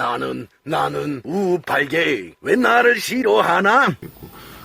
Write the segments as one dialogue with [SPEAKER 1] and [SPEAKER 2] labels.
[SPEAKER 1] 나는 나는 우팔게 왜 나를 싫어하나?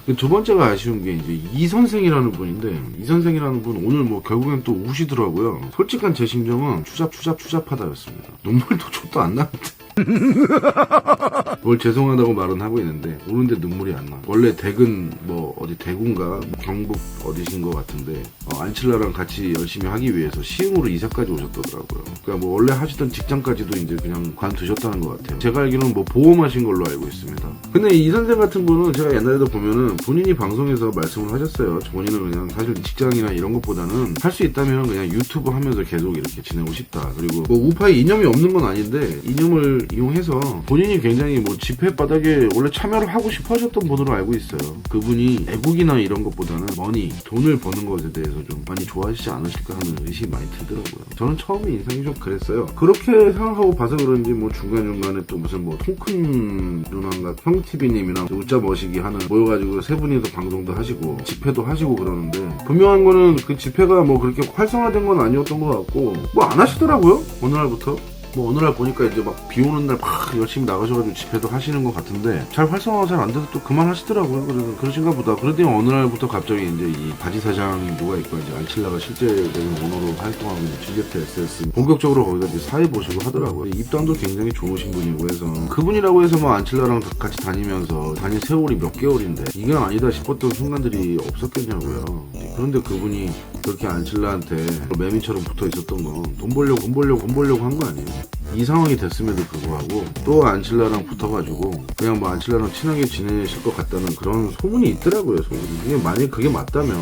[SPEAKER 2] 그두 번째가 아쉬운 게 이제 이 선생이라는 분인데 이 선생이라는 분 오늘 뭐 결국엔 또 우시더라고요. 솔직한 제 심정은 추잡 추잡 추잡하다였습니다. 눈물도 족도 안 나는데. 뭘 죄송하다고 말은 하고 있는데 오는데 눈물이 안 나. 원래 대근 뭐 어디 대구인가 뭐 경북 어디신 것 같은데 어, 안칠라랑 같이 열심히 하기 위해서 시흥으로 이사까지 오셨더라고요. 그러니까 뭐 원래 하시던 직장까지도 이제 그냥 관두셨다는 것 같아요. 제가 알기로는 뭐 보험하신 걸로 알고 있습니다. 근데 이 선생 같은 분은 제가 옛날에도 보면은 본인이 방송에서 말씀을 하셨어요. 본인은 그냥 사실 직장이나 이런 것보다는 할 수 있다면 그냥 유튜브 하면서 계속 이렇게 지내고 싶다. 그리고 뭐 우파에 이념이 없는 건 아닌데 이념을 이용해서 본인이 굉장히 뭐 집회 바닥에 원래 참여를 하고 싶어 하셨던 분으로 알고 있어요. 그분이 애국이나 이런 것보다는 머니, 돈을 버는 것에 대해서 좀 많이 좋아하시지 않으실까 하는 의심이 많이 들더라고요. 저는 처음에 인상이 좀 그랬어요. 그렇게 생각하고 봐서 그런지 뭐 중간중간에 또 무슨 뭐 통큰 누나가 형TV님이랑 웃자 머시기 하는 모여가지고 세 분이서 방송도 하시고 집회도 하시고 그러는데 분명한 거는 그 집회가 뭐 그렇게 활성화된 건 아니었던 것 같고 뭐 안 하시더라고요. 어느 날부터. 뭐 어느 날 보니까 이제 막 비 오는 날 막 열심히 나가셔가지고 집회도 하시는 것 같은데 잘 활성화가 잘 안 돼서 또 그만하시더라고요. 그래서 그러신가 보다. 그러더니 어느 날부터 갑자기 이제 이 바지 사장이 누가 있고 이제 안칠라가 실제적인 오너로 활동하고 있는 GFT SS 본격적으로 거기다 이제 사회 보시고 하더라고요. 입담도 굉장히 좋으신 분이고 해서 그분이라고 해서 뭐 안칠라랑 같이 다니면서 다닌 세월이 몇 개월인데 이게 아니다 싶었던 순간들이 없었겠냐고요. 그런데 그분이 그렇게 안칠라한테 매미처럼 붙어 있었던 건 돈 벌려고 돈 벌려고 돈 벌려고 한 거 아니에요. 이 상황이 됐음에도 불구하고 또 안칠라랑 붙어가지고 그냥 뭐 안칠라랑 친하게 지내실 것 같다는 그런 소문이 있더라고요 소문이. 이게 만약 그게 맞다면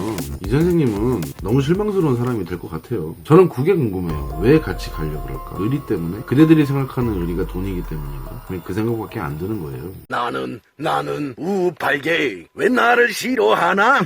[SPEAKER 2] 이 선생님은 너무 실망스러운 사람이 될 것 같아요. 저는 그게 궁금해요. 왜 같이 가려고 그럴까? 의리 때문에? 그대들이 생각하는 의리가 돈이기 때문인가? 그 생각밖에 안 드는 거예요.
[SPEAKER 1] 나는 나는 우팔게 왜 나를 싫어하나?